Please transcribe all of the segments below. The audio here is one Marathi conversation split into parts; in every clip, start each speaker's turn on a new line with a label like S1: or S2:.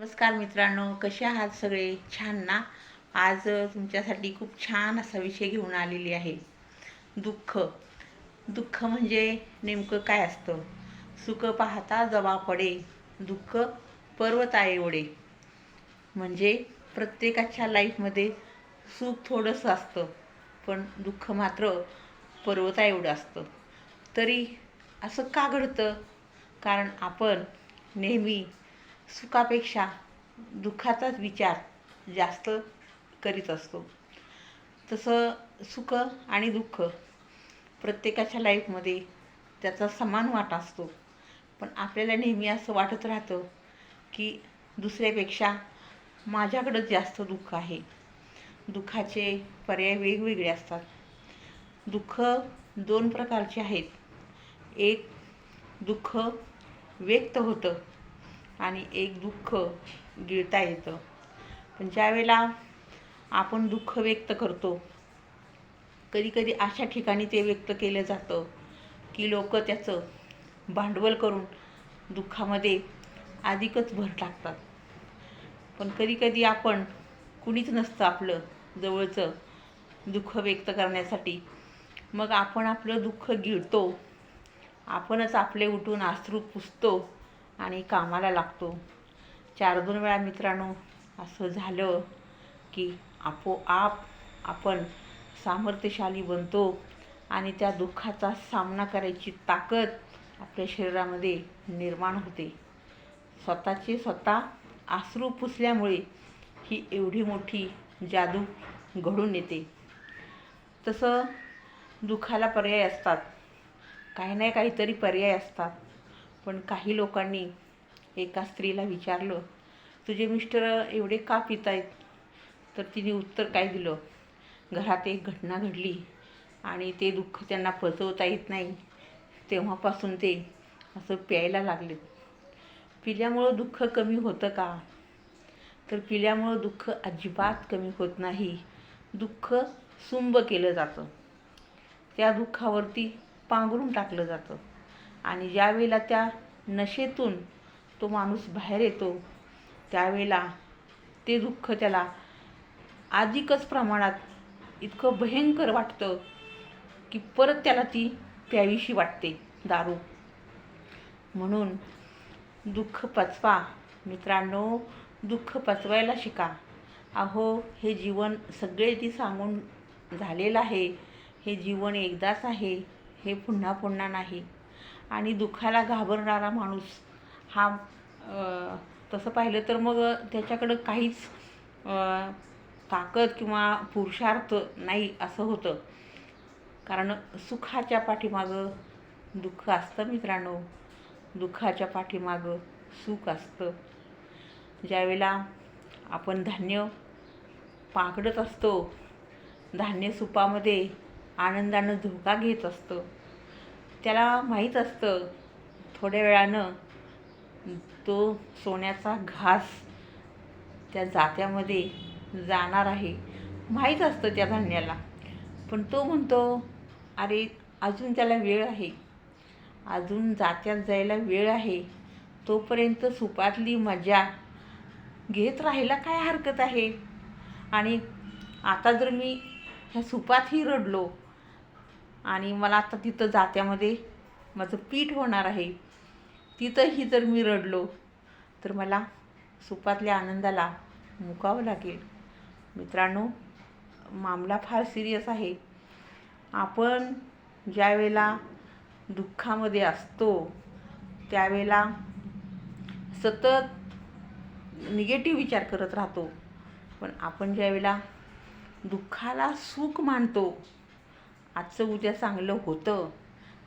S1: नमस्कार मित्रांनो कसे आहात सगळे? छान ना आज तुमच्यासाठी खूप छान असा विषय घेऊन आलेली आहे. दुःख. दुःख म्हणजे नेमकं काय असतं? सुख पाहता जवा पडे दुःख पर्वता एवढे म्हणजे प्रत्येकाच्या लाईफमध्ये सुख थोडंसं असतं पण दुःख मात्र पर्वता एवढं असतं. तरी असं का घडतं? कारण आपण नेहमी सुखापेक्षा दुःखाचाच विचार जास्त करीत असतो. तसं सुख आणि दुःख प्रत्येकाच्या लाईफमध्ये त्याचा समान वाटा असतो. पण आपल्याला नेहमी असं वाटत राहतं की दुसऱ्यापेक्षा माझ्याकडं जास्त दुःख आहे. दुःखाचे पर्याय वेगवेगळे असतात. दुःख दोन प्रकारचे आहेत. एक दुःख व्यक्त होतं. आणि एक दुःख गिळता येतं. पण ज्यावेळेला आपण दुःख व्यक्त करतो कधीकधी अशा ठिकाणी ते व्यक्त केलं जातं की लोक त्याचं भांडवल करून दुःखामध्ये अधिकच भर टाकतात. पण कधीकधी आपण कुणीच नसतं आपलं जवळचं दुःख व्यक्त करण्यासाठी. मग आपण आपलं दुःख गिळतो आपणच आपले उठून आश्रू पुसतो आणि कामाला लागतो. चार दोन वेळा मित्रांनो असं झालं की आपोआप आपण सामर्थ्यशाली बनतो आणि त्या दुःखाचा सामना करायची ताकद आपल्या शरीरामध्ये निर्माण होते. स्वतःचे स्वतः आसरू पुसल्यामुळे ही एवढी मोठी जादू घडून येते. तसं दुःखाला पर्याय असतात. काही नाही काहीतरी पर्याय असतात. पण काही लोकांनी एका स्त्रीला विचारलं तुझे मिस्टर एवढे का पित आहेत तर तिने उत्तर काय दिलं घरात एक घटना घडली आणि ते दुःख त्यांना पचवता येत नाही. तेव्हापासून ते असं प्यायला लागलेत. पिल्यामुळं दुःख कमी होतं का? तर पिल्यामुळं दुःख अजिबात कमी होत नाही. दुःख सुंब केलं जातं. त्या दुःखावरती पांघरून टाकलं जातं. आणि ज्यावेळेला त्या नशेतून तो माणूस बाहेर येतो त्यावेळेला ते दुःख त्याला अधिकच प्रमाणात इतकं भयंकर वाटतं की परत त्याला ती प्यावीशी वाटते दारू. म्हणून दुःख पचवा. मित्रांनो दुःख पचवायला शिका. अहो हे जीवन सगळे ती सांगून झालेलं आहे हे जीवन एकदाच आहे हे पुन्हा पुन्हा नाही. आणि दुःखाला घाबरणारा माणूस हा तसं पाहिलं तर मग त्याच्याकडं काहीच ताकद किंवा पुरुषार्थ नाही असं होतं. कारण सुखाच्या पाठीमागं दुःख असतं मित्रांनो. दुःखाच्या पाठीमागं सुख असतं. ज्यावेळेला आपण धान्य पाकडत असतो धान्य सुपामध्ये आनंदानं धोका घेत असतो त्याला माहीत असतं थोड्या वेळानं तो सोन्याचा घास त्या जात्यामध्ये जाणार आहे. माहीत असतं त्या धान्याला. पण तो म्हणतो अरे अजून त्याला वेळ आहे. अजून जात्यात जायला वेळ आहे. तोपर्यंत सुपातली मजा घेत राहायला काय हरकत आहे? आणि आता जर मी ह्या सुपातही रडलो आणि मला आता तिथं जात्यामध्ये माझं पीठ होणार आहे. तिथंही जर मी रडलो तर मला सुपातल्या आनंदाला मुकावं लागेल. मित्रांनो मामला फार सिरियस आहे. आपण ज्यावेळेला दुःखामध्ये असतो त्यावेळेला सतत निगेटिव्ह विचार करत राहतो. पण आपण ज्यावेळेला दुःखाला सुख मानतो आजचं उद्या चांगलं होतं.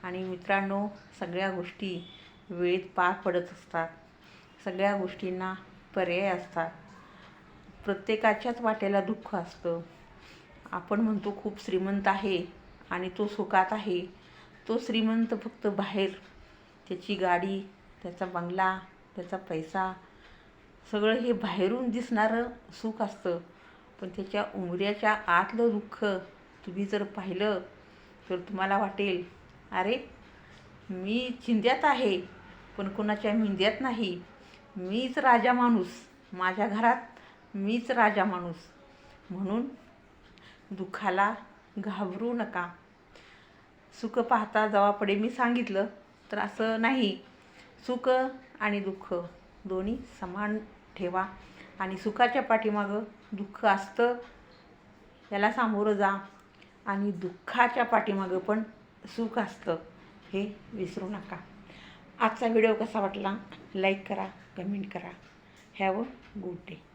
S1: आणि मित्रांनो सगळ्या गोष्टी वेळेत पार पडत असतात. सगळ्या गोष्टींना पर्याय असतात. प्रत्येकाच्याच वाट्याला दुःख असतं. आपण म्हणतो खूप श्रीमंत आहे आणि तो सुखात आहे. तो श्रीमंत फक्त बाहेर. त्याची गाडी त्याचा बंगला त्याचा पैसा सगळं हे बाहेरून दिसणारं सुख असतं. पण त्याच्या उमऱ्याच्या आतलं दुःख तुम्ही जर पाहिलं तर तुम्हाला वाटेल अरे मी चिंध्यात आहे पण कोणाच्या मिंद्यात नाही. मीच राजा माणूस. माझ्या घरात मीच राजा माणूस. म्हणून दुःखाला घाबरू नका. सुख पाहता जवापडे मी सांगितलं तर असं नाही. सुख आणि दुःख दोन्ही समान ठेवा. आणि सुखाच्या पाठीमागं दुःख असतं याला सामोरं जा. आणि दुःखाच्या पाठीमागं पण सुख असतं हे विसरू नका. आजचा व्हिडिओ कसा वाटला? लाईक करा कमेंट करा. Have a good day.